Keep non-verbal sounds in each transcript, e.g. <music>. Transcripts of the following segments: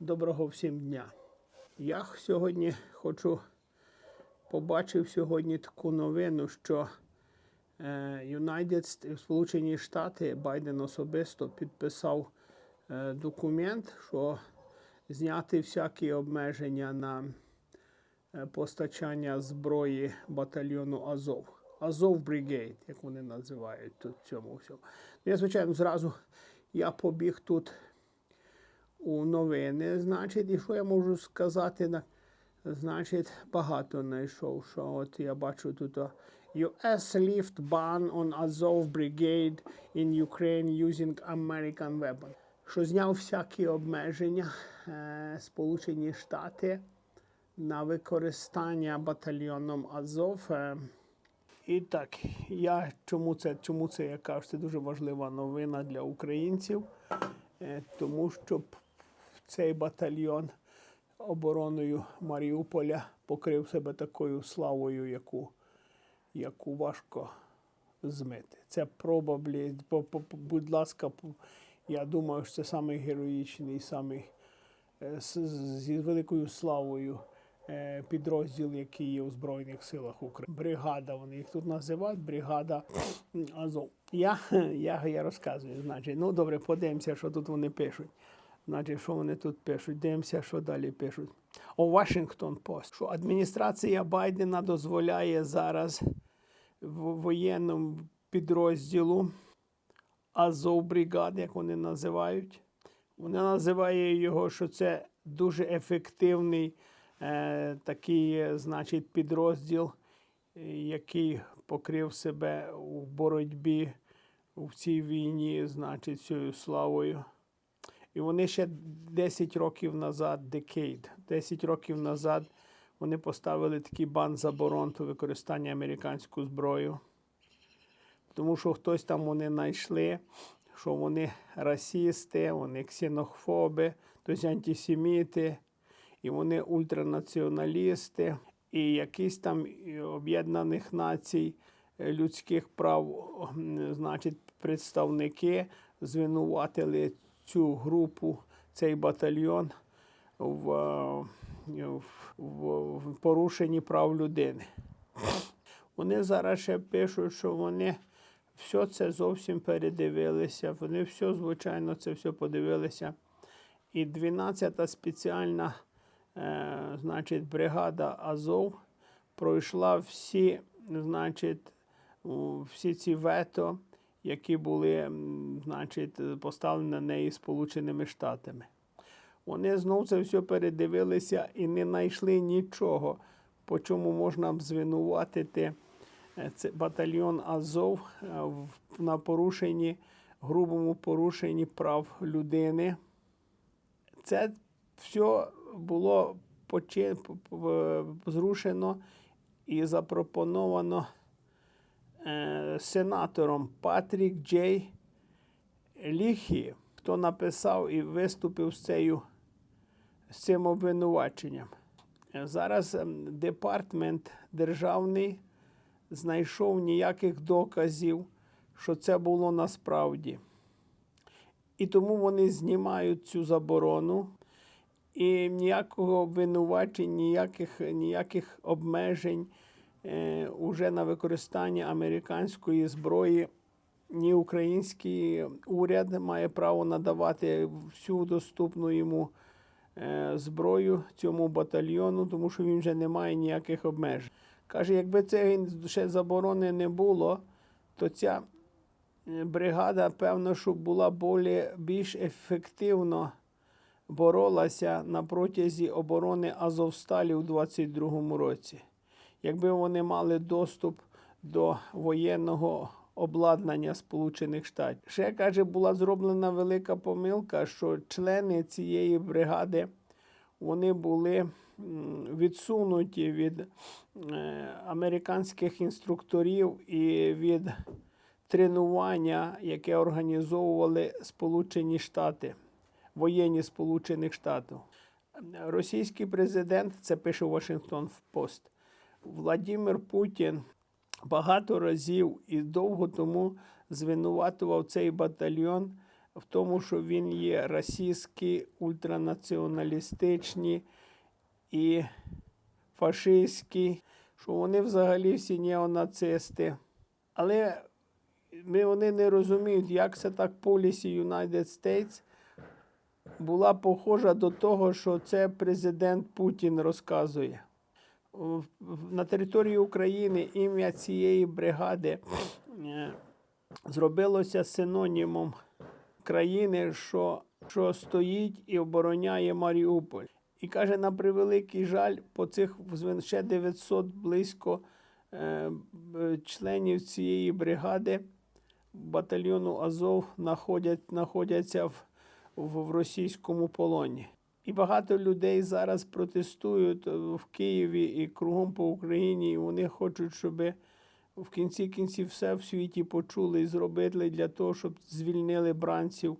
Доброго всім дня. Я сьогодні хочу побачив сьогодні таку новину, що е, United Сполучені Штати Байден особисто підписав е, документ, що зняти всякі обмеження на е, постачання зброї батальйону Азов. Азов Бригейд, як вони називають тут цьому всьому. Ну, Я, звичайно, зразу я побіг тут у новини, значить, і що я можу сказати? Значить, багато знайшов, що от я бачу тут US lift ban on Azov Brigade in Ukraine using American weapon. Що зняв всякі обмеження е, Сполучені Штати на використання батальйоном Азов. Е, і так, я чому це, чому це я кажу? Це дуже важлива новина для українців, е, тому що цей батальйон обороною Маріуполя покрив себе такою славою, яку, яку важко змити. Це по- будь ласка, я думаю, що це самий героїчний, самий е, зі великою славою е, підрозділ, який є у Збройних силах України. Бригада, вони їх тут називають, бригада Азов. Я, я, я розказую, значить, ну добре, подивимося, що тут вони пишуть. Значить, що вони тут пишуть? Дивимося, що далі пишуть. О Washington Post, що адміністрація Байдена дозволяє зараз воєнному підрозділу Азов бригад, як вони називають. Вона називає його, що це дуже ефективний е, такий, значить, підрозділ, який покрив себе у боротьбі в цій війні, значить, цією славою. І вони ще 10 років назад, decade, 10 років назад вони поставили такий бан заборон до використання американську зброю. Тому що хтось там вони знайшли, що вони расісти, вони ксенофоби, тобто антисеміти, і вони ультранаціоналісти, і якісь там Об'єднаних Націй е, людських прав, значить, представники звинуватили цю групу, цей батальйон в, е, в, в, в порушенні прав людини. Вони зараз ще пишуть, що вони все це зовсім передивилися. Вони все, звичайно, це все подивилися. І 12-та спеціальна е, значить, бригада Азов пройшла всі, значить, всі ці вето, які були значить, поставлені на неї Сполученими Штатами. Вони знов це все передивилися і не знайшли нічого, по чому можна б звинуватити е, батальйон Азов е, на порушенні, грубому порушенні прав людини. Це все було зрушено і запропоновано сенатором Патрік Джей Ліхі, хто написав і виступив з, цією, з цим обвинуваченням. Е, Зараз ем, департмент державний знайшов ніяких доказів, що це було насправді. І тому вони знімають цю заборону, і ніякого обвинувачень, ніяких, ніяких обмежень е, уже на використання американської зброї. Ні український уряд має право надавати всю доступну йому е, зброю цьому батальйону, тому що він вже не має ніяких обмежень. Каже, якби це ще заборони не було, то ця е, бригада, певно, що була болі, більш ефективно боролася на протязі оборони Азовсталі у 22-му році. Якби вони мали доступ до воєнного обладнання Сполучених Штатів. Ще каже, була зроблена велика помилка, що члени цієї бригади вони були відсунуті від е, американських інструкторів і від тренування, яке організовували Сполучені Штати, воєнні Сполучених Штатів. Російський президент, це пише Washington Post, Владимир Путін багато разів і довго тому звинуватував цей батальйон в тому, що він є расистський, ультранаціоналістичний і фашистський, що вони взагалі всі неонацисти. Але ми, вони не розуміють, як це так полісі United States була похожа до того, що це президент Путін розказує. На території України ім'я цієї бригади е, зробилося синонімом країни, що, що стоїть і обороняє Маріуполь. І каже, на превеликий жаль, по цих ще 900 близько е, членів цієї бригади батальйону Азов знаходять, знаходяться в, в, в російському полоні. І багато людей зараз протестують е, в Києві і кругом по Україні. І вони хочуть, щоб в кінці кінців все в світі почули і зробили для того, щоб звільнили бранців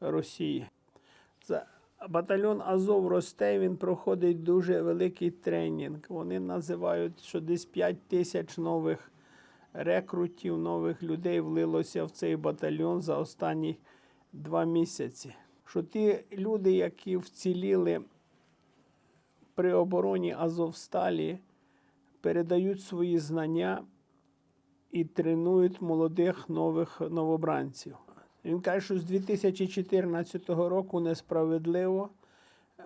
Росії. Батальйон Азов росте, він проходить дуже великий тренінг. Вони називають, що десь 5 тисяч нових рекрутів, нових людей влилося в цей батальйон за останні два місяці. Що ті люди, які вціліли при обороні Азовсталі, передають свої знання і тренують молодих нових новобранців. Він каже, що з 2014 року несправедливо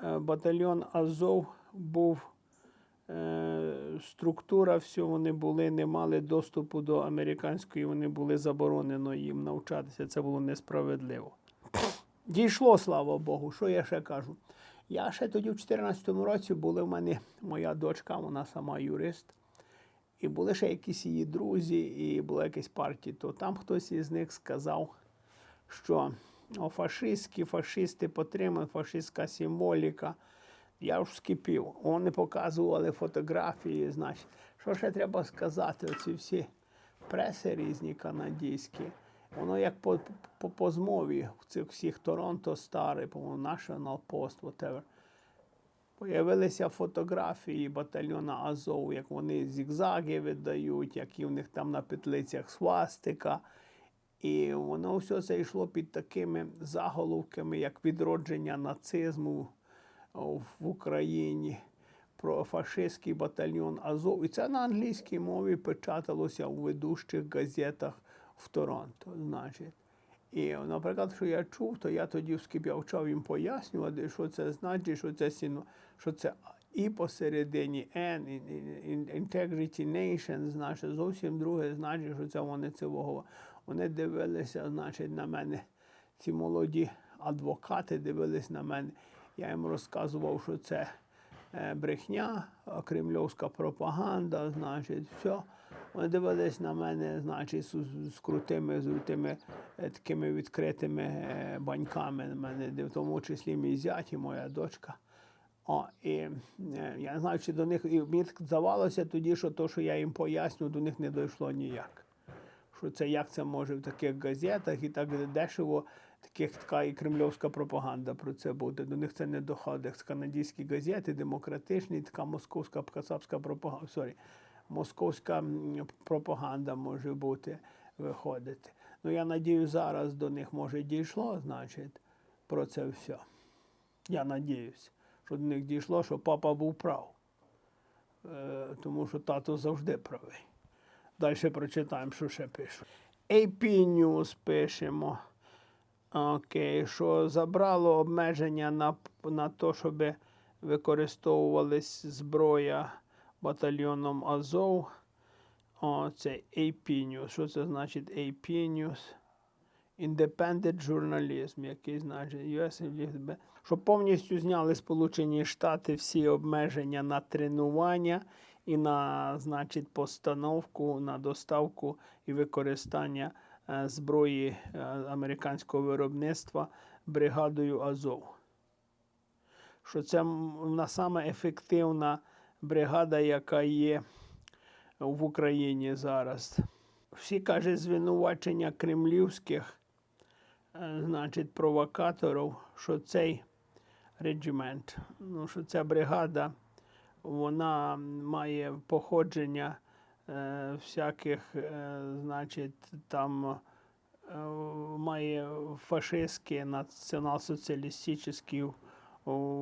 е, батальйон Азов був е, структура, все вони були, не мали доступу до американської, вони були заборонено їм навчатися. Це було несправедливо. Дійшло, слава Богу, що я ще кажу. Я ще тоді в 2014 році були в мене моя дочка, вона сама юрист. І були ще якісь її друзі, і була якась партія, то там хтось із них сказав, що о, фашистські фашисти потримали, фашистська символіка. Я ж скипів. Вони показували фотографії, значить. Що ще треба сказати? Оці всі преси різні канадські. Воно як по, по, змові цих всіх Торонто Старий, по-моєму, National Post, whatever. Появилися фотографії батальйона Азов, як вони зігзаги видають, які в них там на петлицях свастика. І воно все це йшло під такими заголовками, як відродження нацизму в Україні, про фашистський батальйон Азов. І це на англійській мові печаталося у ведущих газетах в Торонто. Значить. І, наприклад, що я чув, то я тоді вскип'явчав їм пояснювати, що це значить, що це сіно, що це і посередині N, in- in- in- Integrity Nation, значить, зовсім друге значить, що це вони цивого. Вони дивилися, значить, на мене. Ці молоді адвокати дивились на мене. Я їм розказував, що це е, брехня, кремльовська пропаганда, значить, все. Вони дивились на мене, значить, з, з крутими, з тими е, такими відкритими е, баньками на мене, в тому числі мій зять і моя дочка. О, і е, я не знаю, чи до них. І мені здавалося тоді, що то, що я їм поясню, до них не дійшло ніяк. Що це як це може в таких газетах і так дешево, таких така і кремльовська пропаганда про це буде. До них це не доходить. З канадські газети, демократичні, така московська кацапська пропаганда. Сорі, московська пропаганда може бути виходити. Ну я надію, зараз до них може дійшло, значить, про це все. Я надіюсь, що до них дійшло, що папа був прав. Е, тому що тато завжди правий. Далі прочитаємо, що ще пишуть. AP News пишемо. Окей, що забрало обмеження на, на те, щоб використовувалась зброя батальйоном Азов. О, це AP News. Що це значить AP News? Independent Journalism, який значить US Що повністю зняли Сполучені Штати всі обмеження на тренування і на, значить, постановку, на доставку і використання е, зброї е, американського виробництва бригадою Азов. Що це саме ефективна бригада, яка є в Україні зараз. Всі каже звинувачення кремлівських, е, значить, провокаторів, що цей регімент, ну, що ця бригада, вона має походження е, всяких, е, значить, там е, має фашистський націонал-соціалістичний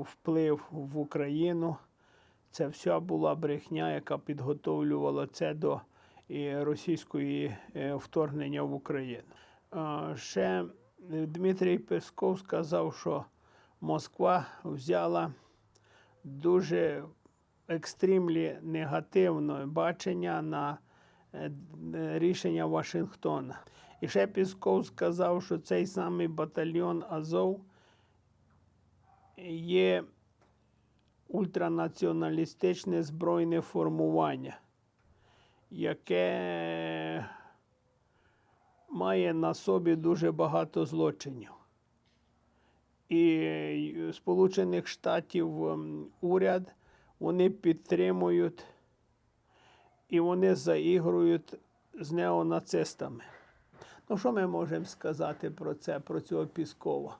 вплив в Україну. Це вся була брехня, яка підготовлювала це до російської е, вторгнення в Україну. Е, Ще Дмитрій Песков сказав, що Москва взяла дуже екстремлі негативне бачення на е, рішення Вашингтона. І ще Пісков сказав, що цей самий батальйон Азов є ультранаціоналістичне збройне формування, яке має на собі дуже багато злочинів. І Сполучених Штатів ем, уряд вони підтримують і вони заігрують з неонацистами. Ну, що ми можемо сказати про це, про цього Піскова?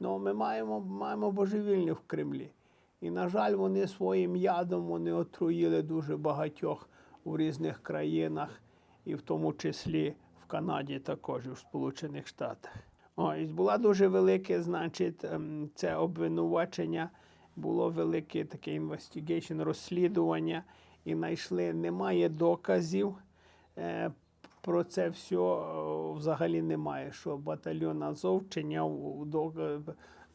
Ну, ми маємо, маємо божевільних в Кремлі. І, на жаль, вони своїм ядом вони отруїли дуже багатьох у різних країнах, і в тому числі в Канаді також, і в Сполучених Штатах. Ось була дуже велике, значить, ем, це обвинувачення, було велике таке інвестигейшн, розслідування, і знайшли, немає доказів. Е, про це все взагалі немає, що батальйон Азов чиняв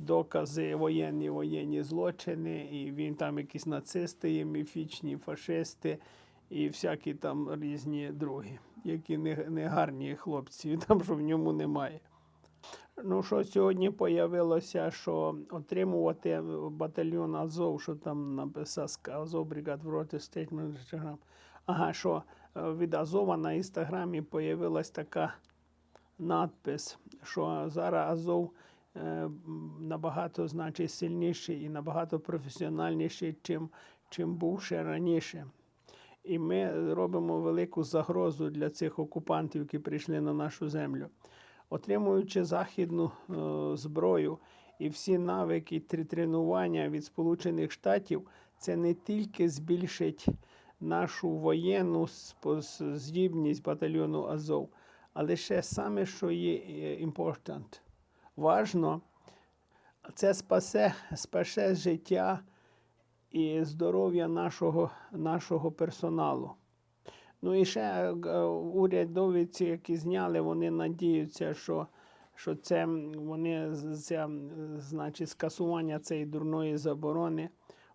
докази воєнні воєнні злочини, і він там якісь нацисти є, міфічні, фашисти і всякі там різні другі, які не, не гарні хлопці, <laughs> там що в ньому немає. Ну, що сьогодні появилося, що отримувати батальйон Азов, що там написав Азов бригад вроти стейтмент Instagram. Ага, що е, від Азова на інстаграмі появилась така надпис, що зараз Азов набагато значить сильніший і набагато професіональніший, чим, чим був ще раніше. І ми робимо велику загрозу для цих окупантів, які прийшли на нашу землю. Отримуючи західну е, зброю і всі навики тр- тренування від Сполучених Штатів, це не тільки збільшить нашу воєнну здібність батальйону Азов, але ще саме, що є е, important, важно, це спасе, спасе життя і здоров'я нашого, нашого персоналу. Ну і ще е, урядовці, які зняли, вони надіються, що, що це вони це, значить, скасування цієї дурної заборони,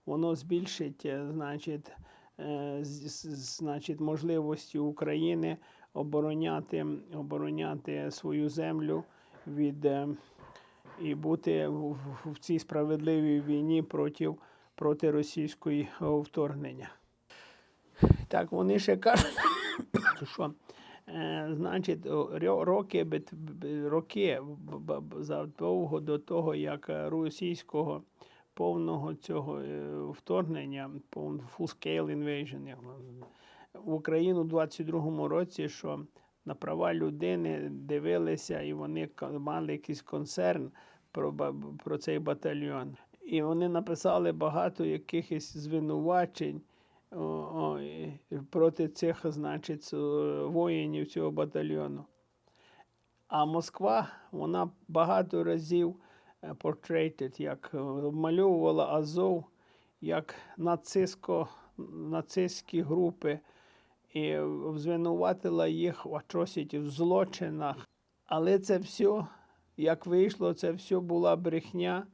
воно збільшить, е, значить, е, значить, можливості України обороняти, обороняти свою землю від і бути в, в- в цій справедливій війні проти, проти російської е, вторгнення. Так, вони ще кажуть, що значить, роки, роки задовго до того, як російського повного цього е, вторгнення, full-scale invasion, в Україну у 22-му році, що на права людини дивилися, і вони мали якийсь концерн про, про цей батальйон. І вони написали багато якихось звинувачень о, о, проти цих, значить, воїнів цього батальйону. А Москва, вона багато разів е, як е, обмальовувала Азов як нацистсько, нацистські групи і звинуватила їх в atrocity, в злочинах. Але це все, як вийшло, це все була брехня,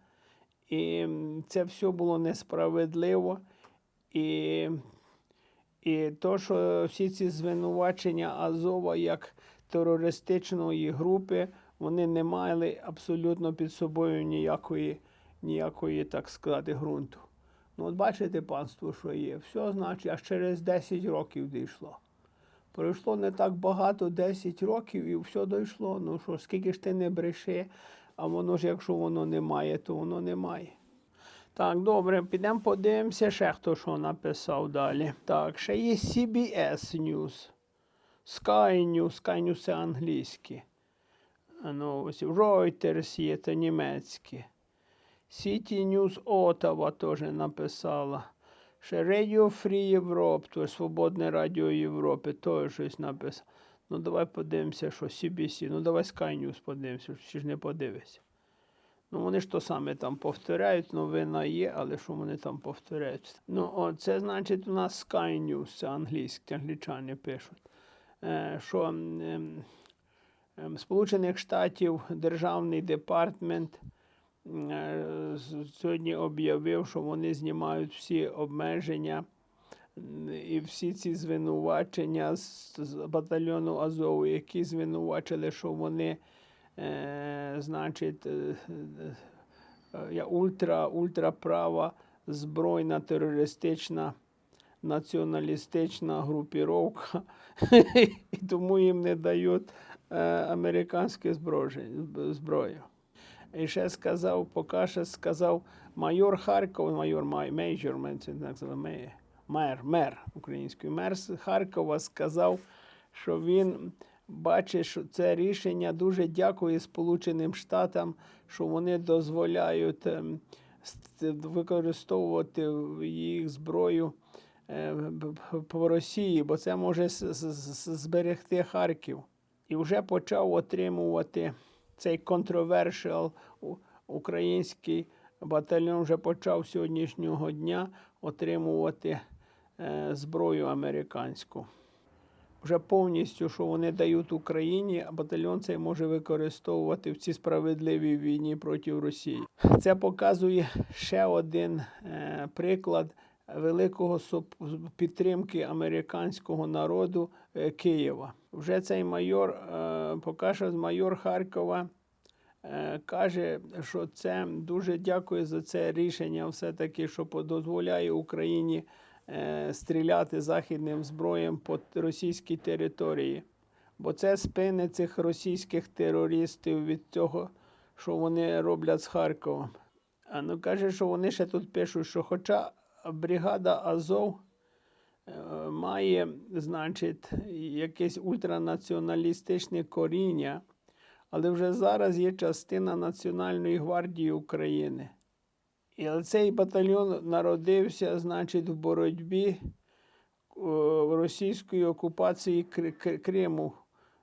і це все було несправедливо. І, і то, що всі ці звинувачення Азова як терористичної групи, вони не мали абсолютно під собою ніякої, ніякої так сказати, ґрунту. Ну, от бачите, панство, що є. Все, значить, аж через 10 років дійшло. Пройшло не так багато, 10 років, і все дійшло. Ну що, скільки ж ти не бреши, а воно ж, якщо воно немає, то воно немає. Так, добре, підемо подивимося ще, хто що написав далі. Так, ще є CBS News. Sky News, Sky News це англійське. Ну, Reuters є, це німецьке. City News Ottawa теж написала. Ще Radio Free Europe, то Свободне Радіо Європи, теж щось написало. Ну давай подивимося, що CBC. Ну давай Sky News подивимося, чи ж не подивишся. Ну, вони ж то саме там повторяють, новина є, але що вони там повторяють? Ну, о, це значить у нас Sky News, це англійські, англічани пишуть. Е, що ем, ем, Сполучених Штатів Державний департмент сьогодні об'явив, що вони знімають всі обмеження і всі ці звинувачення з, батальйону Азову, які звинувачили, що вони, е, значить, е, е, ультра, ультраправа збройна терористична націоналістична групіровка, <laughs> і тому їм не дають е, американське зброю. І ще сказав, поки ще сказав майор Харкова, майор май- мейджор, мер, мер українською, мер з Харкова сказав, що він бачить, що це рішення дуже дякує Сполученим Штатам, що вони дозволяють ем, використовувати їх зброю е, по Росії, бо це може зберегти Харків. І вже почав отримувати цей у- український батальйон вже почав сьогоднішнього дня отримувати е, зброю американську. Вже повністю, що вони дають Україні, а батальйон цей може використовувати в цій справедливій війні проти Росії. Це показує ще один е, приклад великого підтримки американського народу е, Києва. Вже цей майор, е, поки що майор Харкова е, каже, що це дуже дякую за це рішення, все-таки, що дозволяє Україні стріляти західним зброєм по російській території. Бо це спини цих російських терористів від того, що вони роблять з Харковом. А ну каже, що вони ще тут пишуть, що хоча бригада Азов е, має, значить, якесь ультранаціоналістичне коріння, але вже зараз є частина Національної гвардії України. І цей батальйон народився, значить, в боротьбі в російської окупації Кри- Кри- Криму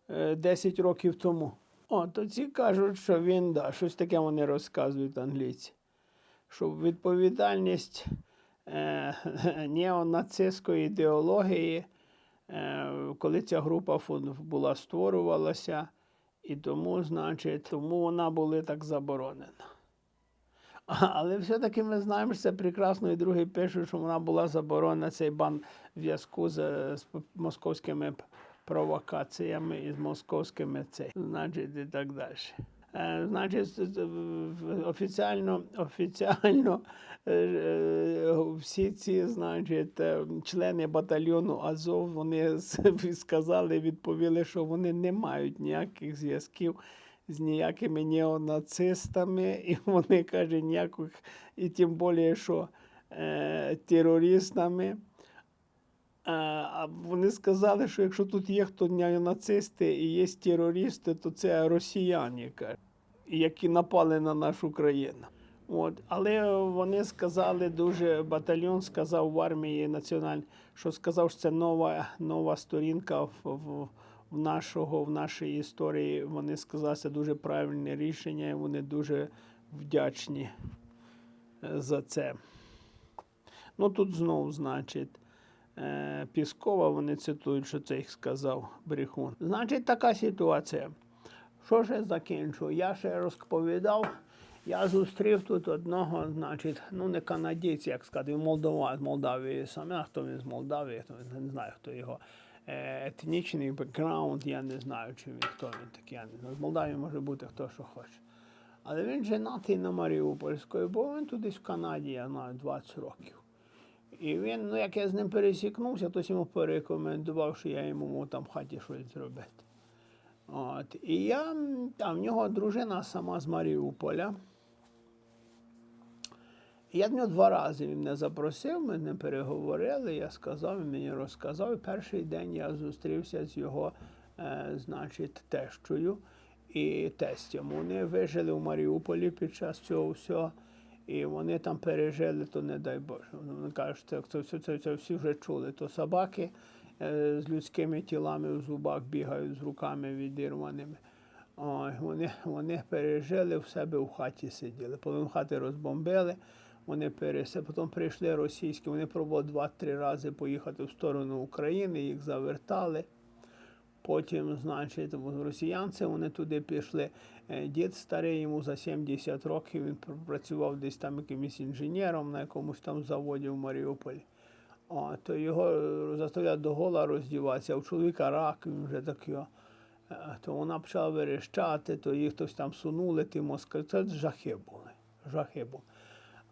е, 10 років тому. О, то ці кажуть, що він, да, щось таке вони розказують англійці. Що відповідальність е, <laughs> неонацистської ідеології, е, коли ця група була створювалася, і тому, значить, тому вона була так заборонена. Але все-таки ми знаємо, що це прекрасно, і другий пише, що вона була заборонена цей бан в зв'язку з, з московськими провокаціями і з московськими цей, значить, і так далі. Е, Значить, офіціально, офіціально е, е, всі ці, значить, члени батальйону Азов, вони сказали, відповіли, що вони не мають ніяких зв'язків з ніякими неонацистами, і вони каже, ніяких, і тим більше, що е, терористами. Вони сказали, що якщо тут є хто неонацисти і є терористи, то це росіяни, які напали на нашу країну. От. Але вони сказали дуже, батальйон сказав в армії національній, що сказав, що це нова, нова сторінка в, в, в, нашого, в нашій історії. Вони сказали, це дуже правильне рішення, і вони дуже вдячні е, за це. Ну тут знову, значить, Піскова вони цитують, що це їх сказав Брехун. Значить, така ситуація. Що ж я закінчу? Я ще розповідав. Я зустрів тут одного, значить, ну не канадійця, як сказати, Молдова, з Молдавії саме, хто він з Молдавії, хто він, не знаю, хто його е, етнічний бекграунд, я не знаю, чи він хто він такий. Я не знаю. З Молдавії може бути хто що хоче. Але він женатий на Маріупольської, бо він тут в Канаді, я знаю, 20 років. І він, ну як я з ним пересікнувся, то йому порекомендував, що я йому там в хаті щось зробити. От. І я, там в нього дружина сама з Маріуполя. Я до нього два рази він мене запросив, ми з ним переговорили, я сказав, він мені розказав. І перший день я зустрівся з його, е, значить, тещою і тестем. Вони вижили в Маріуполі під час цього всього. І вони там пережили, то не дай Боже. Вони кажуть, це, це, це, це всі вже чули. То собаки е, з людськими тілами в зубах бігають з руками відірваними. Ой, вони, вони пережили в себе в хаті сиділи. Половину хати розбомбили, вони пересе. Потім прийшли російські, вони пробували два-три рази поїхати в сторону України, їх завертали. Потім, значить, росіянці вони туди пішли. Е, Дід старий, йому за 70 років, він пр- працював десь там якимось інженером на якомусь там заводі в Маріуполі. О, то його е, заставляли до гола роздіватися, у чоловіка рак, він вже такий. Е, То вона почала верещати, то їх хтось там сунули, ті москалі. Це жахи були. Жахи були.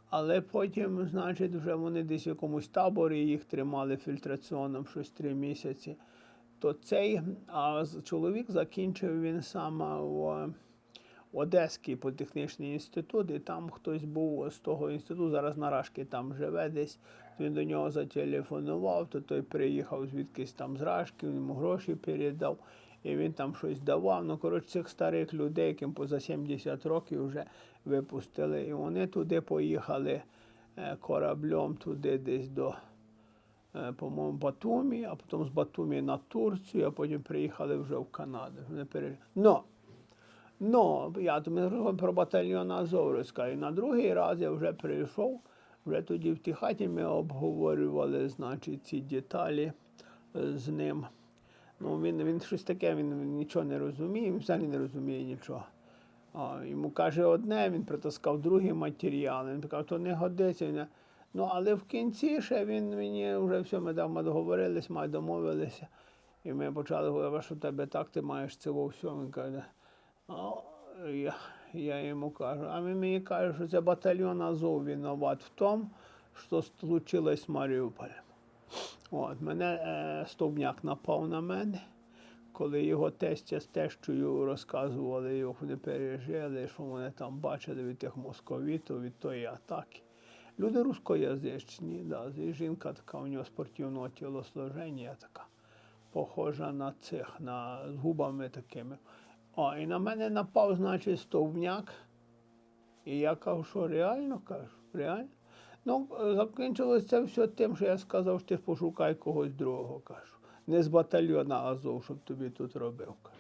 Але потім, значить, вже вони десь в якомусь таборі їх тримали фільтраційним щось три місяці. То цей а чоловік закінчив він сам а, в Одеський політехнічний інститут, і там хтось був з того інституту, зараз на Рашки там живе десь. Він до нього зателефонував, то той приїхав звідкись там з Рашки, він йому гроші передав, і він там щось давав. Ну, коротше, цих старих людей, яким поза 70 років вже випустили. І вони туди поїхали е, кораблем туди десь до по-моєму, Батумі, а потім з Батумі на Турцію, а потім приїхали вже в Канаду. Но, но я розказав про батальйон Азов розказую. На другий раз я вже прийшов, вже тоді в тій хаті ми обговорювали, значить, ці деталі е, з ним. Ну, він, він щось таке, він нічого не розуміє, він взагалі не розуміє нічого. А, йому каже одне, він притаскав другі матеріали. Він сказав, то не годиться. Ну, але в кінці ще він мені вже все, ми там договорились, ми домовилися. І ми почали говорити, що в тебе так, ти маєш це во. Він каже, а я, я йому кажу, а він мені каже, що це батальйон Азов виноват в тому, що случилось з Маріуполем. От, мене е, стовбняк напав на мене, коли його тестя з тещою розказували, як вони пережили, що вони там бачили від тих московітів, від тої атаки. Люди рускоязичні, да, і жінка така, у нього спортивного тілосложення така, похожа на цих, на, з губами такими. О, і на мене напав, значить, стовбняк. І я кажу, що реально кажу, реально. Ну, закінчилося все тим, що я сказав, що ти пошукай когось другого, кажу. Не з батальйона Азов, щоб тобі тут робив. кажу.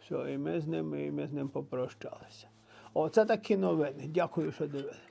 Все, і ми з ним, і ми з ним попрощалися. О, це такі новини. Дякую, що дивилися.